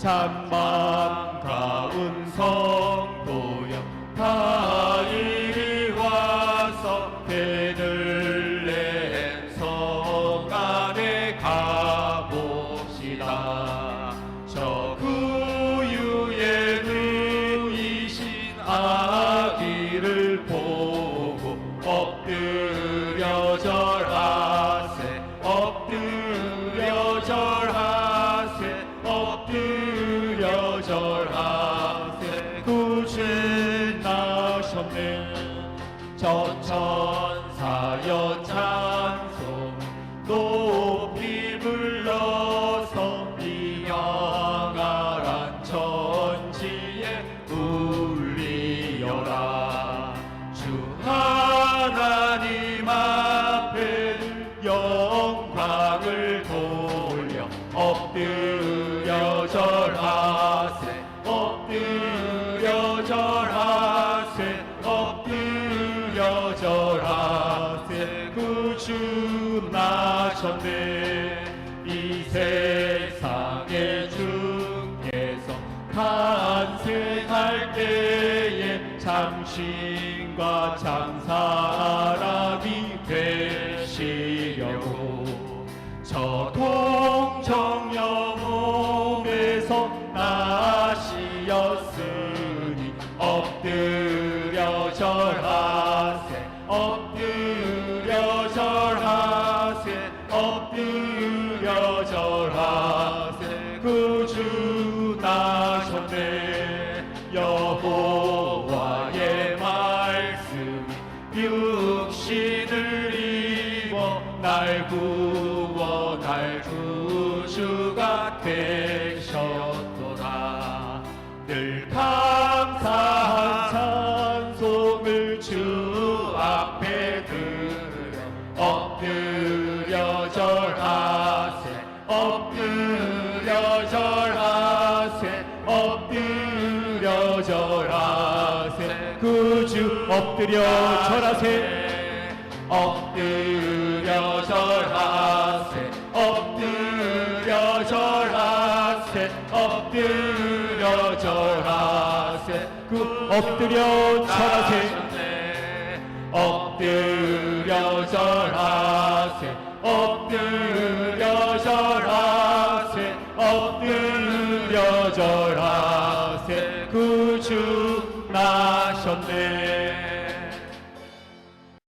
참만 가운 성도여 다 이리 와서 베들레헴 성 안에 가봅시다. 저 구유에 누이신 아기를 보고 엎드 나셨네. 전천사여 찬송 높이 불러서 이 영원한 천지에 울리어라. 주 하나님 앞에 영광을 돌려 엎드려 절하 주 나셨네 이 세상에 주께서 탄생할 때에 참신과 참사람이 되시려고 저 동정녀 몸에서 나시었으니 엎드려 절하세 엎드려 엎드려 절하세. 구주 나셨네. 여호와의 말씀이 육신을 입어 날날 구주가 되 절하세? 구주 엎드려 절하세. 엎드려 절하세. 엎드려 절하세. 엎드려 절하세. 그 엎드려 절하세. 엎드려 절하세. 엎드려 절하세. 엎드려 절하세 그 구주 나셨네.